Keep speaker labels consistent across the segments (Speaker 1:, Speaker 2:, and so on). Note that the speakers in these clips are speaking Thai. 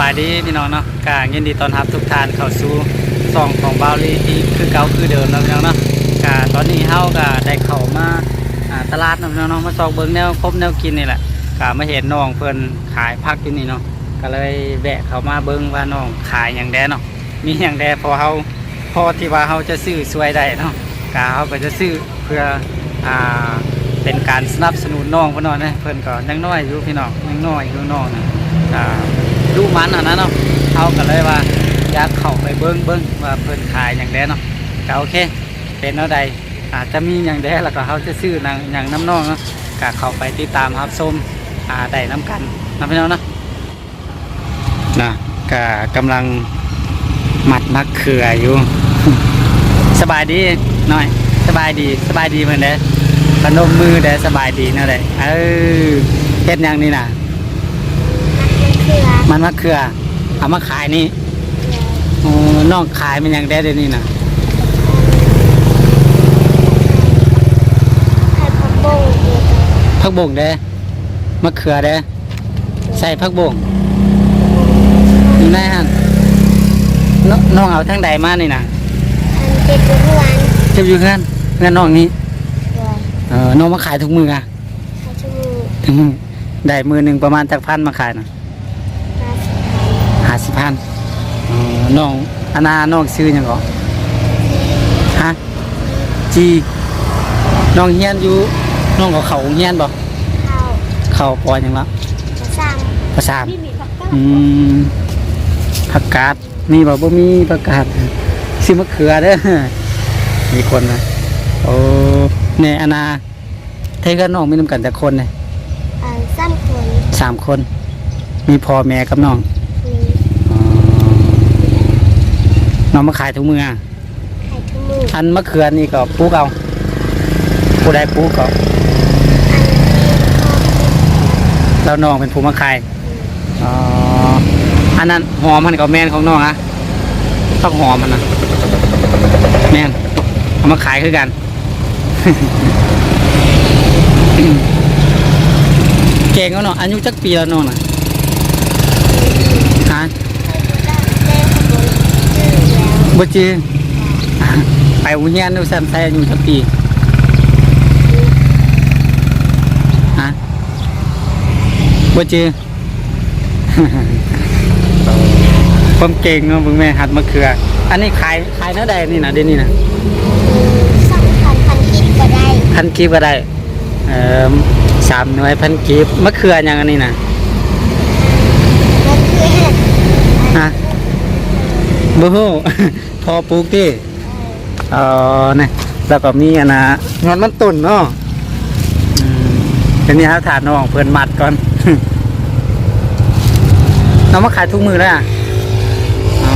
Speaker 1: บายดีพี่น้องเนาะกายินดีตอนรับทุกท่านเข้าสู่ซองของบาวลีที่คือเก่าคือเดิมแล้วพี่น้องเนาะกาตอนนี้เฮาก็ได้เข้ามาตลาดนะพี่น้องเนาะมาซอกเบิ่งแนวครบแนวกินนี่แหละกามาเห็นน้องเพิ่นขายผักอยู่นี่เนาะก็เลยแวะเข้ามาเบิ่งว่าน้องขายหยังแดเนาะมีหยังแดพอเฮาพอที่ว่าเฮาจะซื้อช่วยได้เนาะกาเฮาก็จะซื้อเพื่ออ่าเป็นการสนับสนุนน้องเพิ่นเนาะนะเพิ่นก็ยังน้อยอยู่พี่น้องยังน้อยอยู่น้องนะอ่า ดูมันอะนะเนาะเอากันเลยว่าอยากเข้าไปเบิ้งเบิ้งว่าเพิ่นขายอย่างแดเนาะก็โอเค เป็นเนาะใดอาจจะมีอย่างแดแล้วก็เขาจะซื้อหนังอย่างน้ำนองเนาะก็เข้าไปติดตามครับชมอ่าได้น้ำกันนะพี่น้องเนาะนะก็กำลังหมัดมักเขืออยู่สบายดีหน่อยสบายดีสบายดีเหมือนเด้พนมมือเด้สบายดีเนาะเด้เออเฮ็ดหยังนี่น่ะ
Speaker 2: มันเครือ
Speaker 1: มันมะเขือเอามาขายนี่โอ้น้องขายมันยังได้เดี๋ยวนี้นะ
Speaker 2: ไข่พับบุ้งเดียวกัน
Speaker 1: พักบงเด้มะเขือเด้ใส่พักบงนี่นายฮันนน้องเอาทั้งใดมานี่นะ
Speaker 2: อันเจ็ดอยู่ทุกวัน
Speaker 1: เจ็บอยู่เงินเงินน้องนี้
Speaker 2: เลย
Speaker 1: เออน้องมาขายทุกมืออะ
Speaker 2: ไข่ชั่วโมง
Speaker 1: ทุกมือได้มือหนึ่งประมาณจากพันมาขายนะ
Speaker 2: ห้า สิบพัน
Speaker 1: ห้าสิบพันเออน้องอานาน้องซื้อหยังก่อฮะจีน้องเฮียนอยู่น้องก็เขาเฮียนบ่
Speaker 2: เข้า
Speaker 1: เขาปอหยังละ
Speaker 2: จะสร้าง
Speaker 1: ภาษา
Speaker 2: พี่มีผักกาด
Speaker 1: อืมผักกาดมีบ่บ่มีผักกาดซื้อมะเขือเด้อมีคนนะโอ้เนี่ยอานาเทกับน้องมีน้ำกันแต่คนเนี่ย
Speaker 2: อันสร้างคน
Speaker 1: สามคน มีพ่อแม่กับน้อง
Speaker 2: มี
Speaker 1: อ๋อ น้องมาขายทุกมืออะ
Speaker 2: ไข่ชั่วโมง
Speaker 1: อันมะเขือนี่ก็ปลูกเอาผู้ใดปลูกก็
Speaker 2: อันนี้พ่อ
Speaker 1: แล้วน้องเป็นผู้มาขายอ๋ออันนั้นหอมมันก็แม่นของน้องอะต้องหอมมันนะแม่นเอามาขายคือกัน เก่งแล้วเนาะอายุจักปีแล้วน้องน่ะฮะ
Speaker 2: ได้ขบวนชื่อแล้ว
Speaker 1: บ่จือไปโรงเรียนดูสันใส่อายุจักปีฮะบ่จือความเก่งเนาะเบิ่งแม่หัดมะเขือ อันนี้ขายขายเท่าใดนี่นะเดี๋ยวนี้นะ
Speaker 2: สองพันพันคิดก็ได้
Speaker 1: พันกีบก็ได้เอ่อสามหน่วยพันกีบมะเขืออย่างอันนี้นะ
Speaker 2: มันคือเห็ด
Speaker 1: ฮะ บูฮู้ พอปลูกที่อ๋อเนี่ยแล้วก็มีอันนะงอนมันตุ่นเนาะอืมเดี๋ยวนี้ครับถาดน้องเพื่อนมัดก่อนเอามาขายทุกมือแล้วอะอ๋อ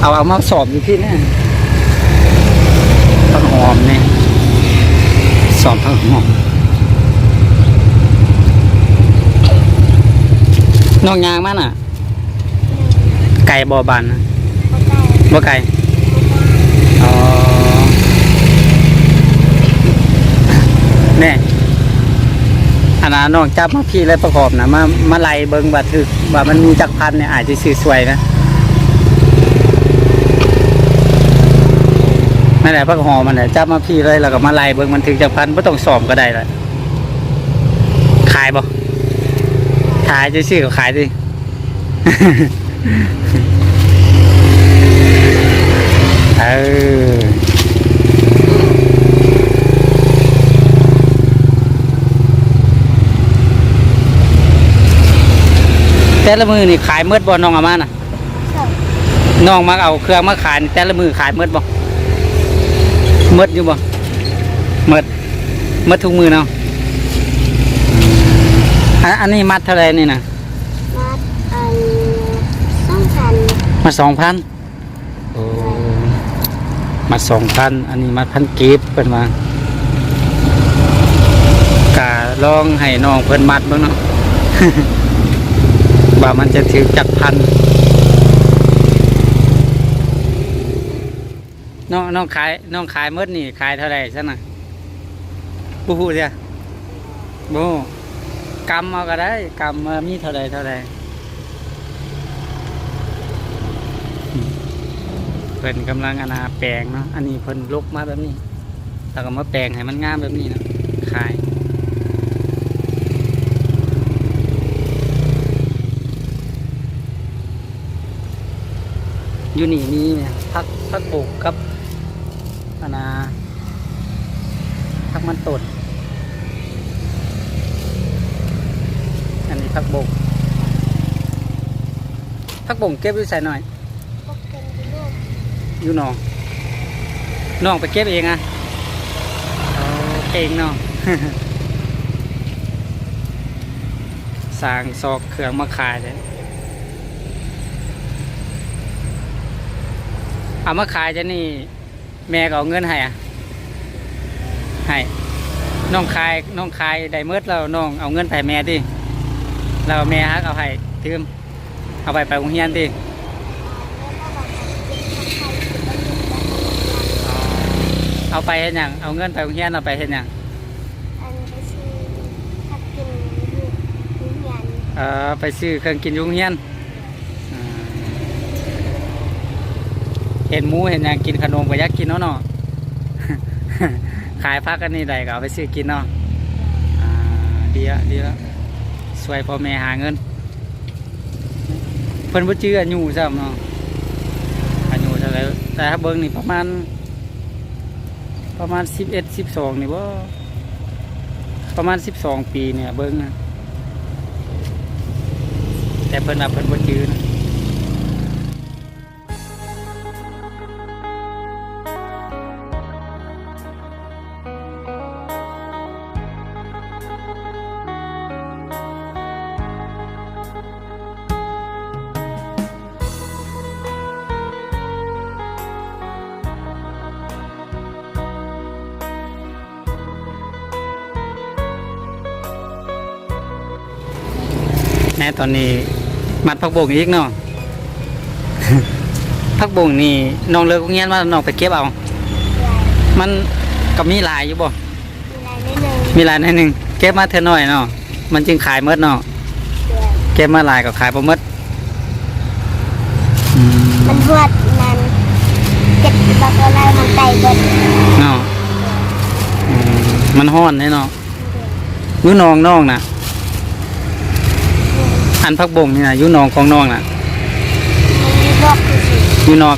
Speaker 1: เอาเอามาสอบอยู่ที่เนี่ยต้นหอมนี่สอบต้นหอมน้องยางมันอะ ไก่บอบานนะ
Speaker 2: ก็ได้
Speaker 1: บ่ไก่อ๋อเนี่อันนั้นน้องจับมาพี่แล้วประกอบนะมามาไล่เบิ่งว่าถึกว่ามันมีจักพันเนี่ยอาจจะซื้อสวยนะนั่นแหละพักหอมันแหละจับมาพี่เลยแล้วก็มาไล่เบิ่งมันถึงจักพันไม่ต้องสอมก็ได้ลยขายบ่ขายจะซื้อก็ขายดิ เออแต่ละมือนี่ขายเมืดบ่น้องอามาน่ะ
Speaker 2: สอง
Speaker 1: น้องมาเอาเครื่องมาขายนี่แต่ละมือขายเมืดบ่เมืดอยู่บ่เมืดเมืดทุกมือเนาะอันอันนี้มัดเท่าไหรนี่นะ
Speaker 2: มัดอันสองพัน
Speaker 1: มาสองพันโอ้มาสองพันอันนี้มาพันกีบเป็นมากะลองให้น้องเพิ่นมัดเบ้างเนาะว่ามันจะถือจักพันน้องน้องขายน้องขายเมื่อนี่ขายเท่าไหร่ซะน่ะบูฮู้เสียบูฮู้กำเอาก็ได้กำมามีเท่าไหร่เท่าไหร่ พิ่นกำลังอนาแปลงเนาะอันนี้เพิ่นลุกมาแบบนี้แล้วก็มาแปลงให้มันงามแบบนี้นะขายอยู่นี่มีเนี่ยพักพักปลูกกับอนาพักมันตดอันนี้พักบกพักบงเก็บไว้ใส่หน่อย อยู่หนองน้องไปเก็บเองอะเอาเก่งเนาะสร้างซอกเครื่องมาขายเลยเอามาขายจะนี่ แม่ก็เอาเงินให้อะให้น้องขายน้องขายได้เมื่อแล้วน้องเอาเงินไปแม่ดิแล้วแม่ฮักเอาให้ทืมเอาไปไปโรงเรียนดิ เอาไปเห็นยังเอาเงินไปโรงเรียนเอาไปเห็นยัง
Speaker 2: อันไปซื้อผักกินอยู่ทุเรียน
Speaker 1: เออไปซื้อเครื่องกินอยุงเฮียนอ่าเห็นหมูเห็นหยังกินขนมก็อยากกินเนาะเนาะ ขายพักกันนี่ได้ก็เอาไปซื้อกินเนาะอ่าดีละดีละช่วยพ่อแม่หาเงิน เพิ่นบ่จื้ออายุซ้ำเนาะอายุเท่าไหร่แต่ถ้าเบิ่งนี่ประมาณ ประมาณสิบเอ็ดสิบสองนี่ว่าประมาณสิบสองปีเนี่ยเบิ้งนะแต่เพิ่นว่าเพิ่นบ่จื้อนะ แน่ตอนนี้มัดผักบงอีกเนาะผักบงนี่น้องเลิกโรงเรียนมาน้องไปเก็บเอา
Speaker 2: ใหญ่
Speaker 1: มันก็มีหลายอยู่บ่
Speaker 2: มีลายนิดนึง
Speaker 1: มีหลายหนิดนึงเก็บมาเท่าน้อยเนาะมันจึงขายหมดเนาะ
Speaker 2: เดือน
Speaker 1: เก็บมาหลายก็ขายบ่หมดอืม
Speaker 2: มันหวดนั้นเก็บบักอะไรมันไตเบิด
Speaker 1: เนาะอืมมันฮ้อนแน่เนาะอยู่หนองน้องน่ะ อันผักบงนี่น่ะอยู่หนองของน้องน่ะ
Speaker 2: มันมีบอกคือสิ
Speaker 1: อยู่นอก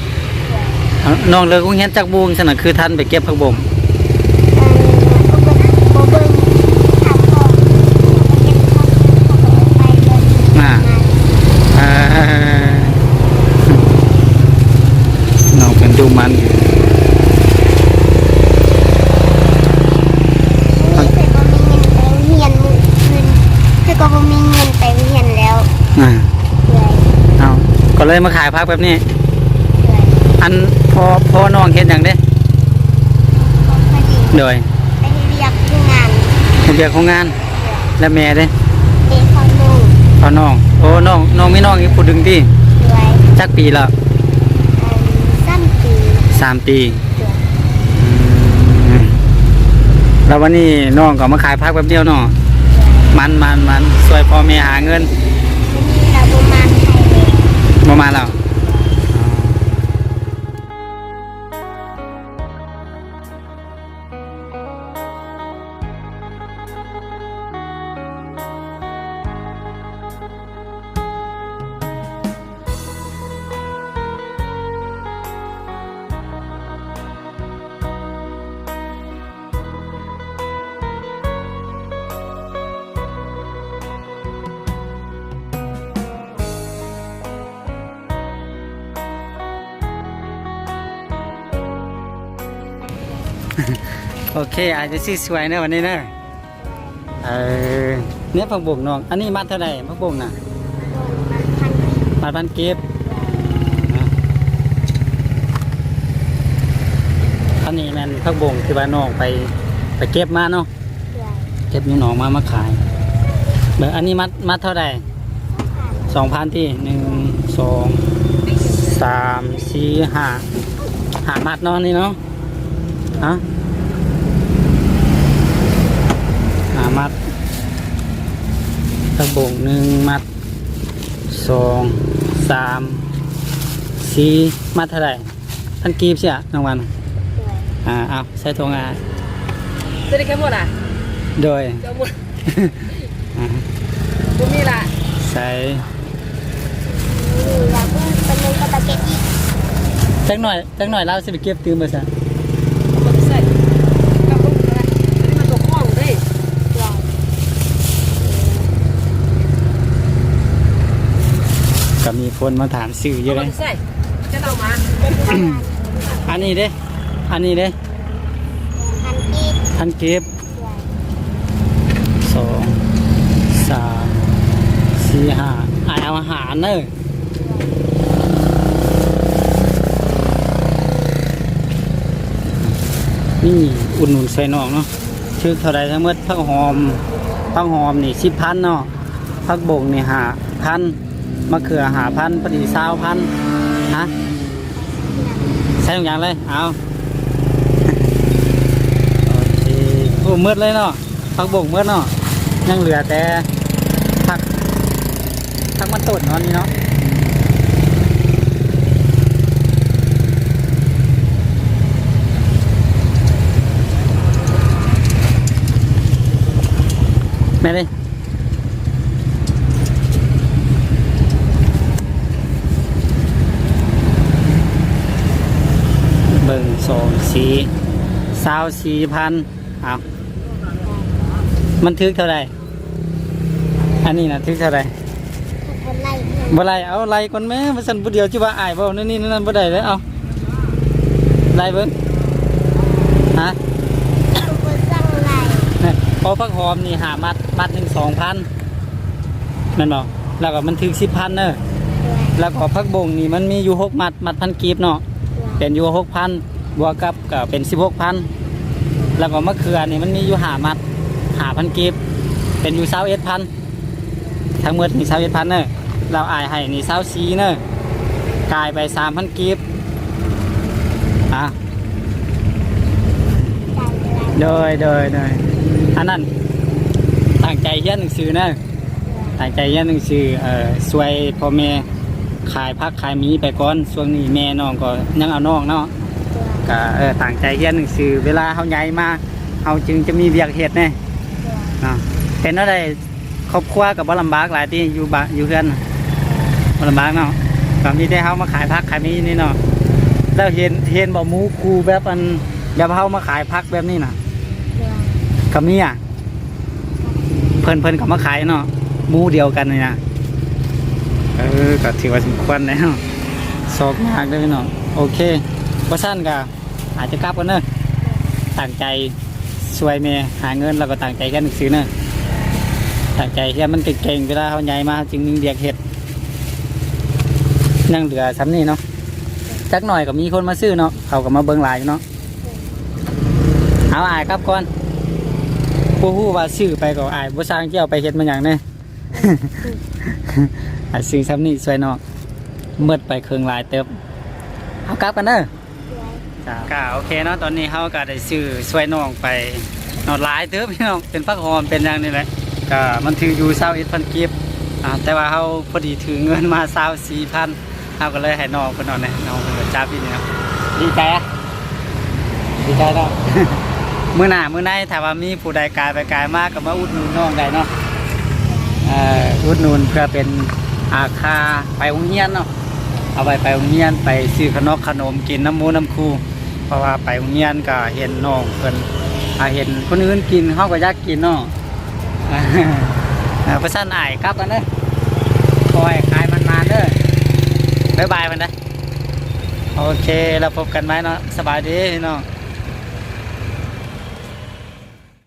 Speaker 1: เอาน้องเลิกโรงเรียนจักบูงฉะนั้นคือท่านไปเก็บผักบง
Speaker 2: เออโบเบิ้งถามพ่อเก็บข้าวไปเบิด
Speaker 1: น่ะ เอ่อน้องเป็นดูมันอยู่
Speaker 2: นี่เคยบ่มีเงินไปเรียนมื้อคืนเคยก็บ่มีเงินไปเรียนแล้ว
Speaker 1: อ่า
Speaker 2: เดือย
Speaker 1: เอาก็ เลยมาขายพักแบบนี้
Speaker 2: เดือย
Speaker 1: อันพอพอน้องเห็นอย่างเด้
Speaker 2: ก็พอดี
Speaker 1: โดย
Speaker 2: ไปเรียกที่งาน
Speaker 1: เฮ็ดเรียกของงาน และแม่เด้
Speaker 2: เด็กเขานุ่ง
Speaker 1: พอน้อง โอ้น้องน้องมีน้องอีกผู้ดึงที่
Speaker 2: เดือย
Speaker 1: จักปีละ
Speaker 2: อันสั้นปี
Speaker 1: สามปี
Speaker 2: เดือย
Speaker 1: อืมแล้ววันนี้น้องก็มาขายพักแบบเดียวเนาะมันมันมันช่วยพ่อแม่หาเงิน
Speaker 2: วันนี้เราประมาณไทยเลย
Speaker 1: มามาแล้ว โอเค อาจจะซื้อสวยเนอะวันนี้เนอะเออเนี่ยผักบุ้งน้อง อันนี้มัดเท่าไหร่ผักบุ้งน่ะ
Speaker 2: มันพัน
Speaker 1: มัดพันเก็บอะอันนี้แมันผักบุ้งที่ว่าน้องไปไปเก็บมาเนาะ
Speaker 2: เดือย
Speaker 1: เก็บอยู่หนองมามาขายเบอร์อันนี้มัดมัดเท่าไหร่สองพันที่หนึ่งสองสามสี่ห้าห้ามัดเนาะนี่เนาะฮะห้ามัด ตะบงหนึ่งมัดสองสามสี่มัดเท่าไหร่แพพันกีบเสียน้องวัน
Speaker 2: โดย
Speaker 1: อ่าเอาใส่ทงอา
Speaker 3: จะได้แค่หมดอะ
Speaker 1: โดย
Speaker 3: เดี๋ยวหมด
Speaker 1: อ่า
Speaker 3: บ่มีละ
Speaker 1: ใส่
Speaker 2: นี่อยากเพิ่งเป็นเลยกระตะเก็ดอีก
Speaker 1: จักหน่อยจักหน่อยเราสิไปเก็บตื้มไปซะ
Speaker 3: บ่ได้ใส่กับบ่ได้อันนี้มันตกห้องเด้
Speaker 2: โดย
Speaker 1: ก็มีคนมาถามสื่อเย
Speaker 3: บ่
Speaker 1: อะเล
Speaker 3: ได้
Speaker 1: ย
Speaker 3: ใส่จะเอามา
Speaker 2: เป็นประมาณ
Speaker 1: อันนี้เด้ อันนี้เด้
Speaker 2: พันกีบ
Speaker 1: พันกีบ
Speaker 2: โดย
Speaker 1: สองสามสี่ห้าอ่านเอาอาหารเนอะนี่อุ่นหนุนใส่นองเนาะชื่อเท่าไรทั้งหมดผักหอมผักหอมนี่สิบพันเนาะผักบงนี่หาพัน มะเขือหาพันพอดีสาวพันฮะใส่ทุกอย่างเลย เอาโอ้มืดเลยเนาะผักบงมืดเนาะยังเหลือแต่ผักผักมันต้นเนาะนี่เนาะแม่เลยเบิ่ง สองสีสาวสี่พันเอามันทึกเท่าไหรอันนี้นะทึกเท่าไหร
Speaker 2: คนไล่เพื่อน
Speaker 1: บ่ไรเอาไล่ก่อนแม่มาสั่นผู้เดียวจิว่าอายบ่นั่นนี่นั่นบ่ได้เลยเอาไล่เบิ่งฮะ
Speaker 2: ทุกคนสั่งไล่
Speaker 1: นี่พอพักหอมนี่หามัดมัดหนึ่งสองพันแม่นบ่แล้วก็มันถึงสิบพันเนอะ
Speaker 2: โดย
Speaker 1: แล้วก็พักบงนี่มันมีอยู่หกมัดมัดพันกีบเนาะ
Speaker 2: โดย
Speaker 1: เป็นอยู่หกพัน บวกกับก็เป็นสิบหกพันแล้วก็มะเขือนี่มันมีอยู่หามัดหาพันกีบเป็นอยู่เศร้าเอ็ดพันทั้งหมดมีเศร้าเอ็ดพันเนอะเราอายให้นี่เศร้าสีเนอะกลายไปสามพันกีบอะโดยโดยโดยอันนั้นตั้งใจเรียนหนังสือเนอะตั้งใจเรียนหนังสือเอ่อช่วยพ่อแม่ขายพักขายมีไปก่อนช่วงนี้แม่น้องก็ยังเอาน้องเนาะ ก็เออต่างใจเรียนหนังสือเวลาเขาใหญ่มาเขาจึงจะมีเวียกเหตุเนี่ยเนาะเป็นอะไรครอบครัวกับบ่ลำบากหลายที่อยู่บ้านอยู่เพื่อนน่ะบ่ลำบากเนาะก็มีแต่เขามาขายพักขายมีนี่เนาะแล้วเห็นเห็นบ่หมูคูแบบอันแบบเขามาขายพักแบบนี้น่ะก็มีอะเพิ่นเพิ่นก็มาขายเนาะหมูเดียวกันนี่นะเออก็ถือว่าสมควรแล้วสอบยากเลยเนาะโอเคว่าสั้นก็ อาจจะกลับกันเนอะตั้งใจช่วยเมย์หาเงินแล้วก็ตั้งใจกันหนังสือเนอะตั้งใจที่มันเก่งๆเวลาเขาใหญ่มาจึงมีเรียกเห็ดยังเหลือซ้ำนี่เนาะจักหน่อยก็มีคนมาซื้อเนาะเขาก็มาเบิ่งหลายอยู่เนาะเอาอายครับก่อนผู้ผู้ว่าซื้อไปก็อายบ่สร้างเจ้าไปเห็ดมันอย่างเนี้อายซื้อซ้ำนี่ช่วยเนาะเมื่อไปเครื่องหลายเติบเอากลับกันเนอะ ก็โอเคเนาะตอนนี้เขาก็ได้ซื้อช่วยน้องไปนอนหลายเติบพี่น้องเป็นพักหอมเป็นอย่างนี้แหละก็มันถืออยู่เศร้าเอ็ดพันกีบอ่าแต่ว่าเขาพอดีถือเงินมาเศร้าสี่พันเขาก็เลยให้น้องเพิ่นนอนเนี่ยน้องเพิ่นจ้าพี่นี่เนาะดีใจดีใจเนาะมื้อหน้ามื้อในถ้าว่ามีผู้ใดกายไปกายมากก็มาอุดหนุนน้องได้เนาะอ่ออุดหนุนเพื่อเป็นอาคาไปโรงเรียนเนาะเอาไปไปโรงเรียนไปซื้อขนมขนมกินน้ำมูน้ำคู เพราะว่าไปโรงเรียนก็เห็นน้องเพิ่นเห็นคนอื่นกินเขาก็อยากกินเนาะอาเพราะฉะนั้นอายกลับกันเด้อคอยขายมันมาเด้อบ๊ายบายมันนะโอเคเราพบกันไหมเนาะสบายดีพี่น้อง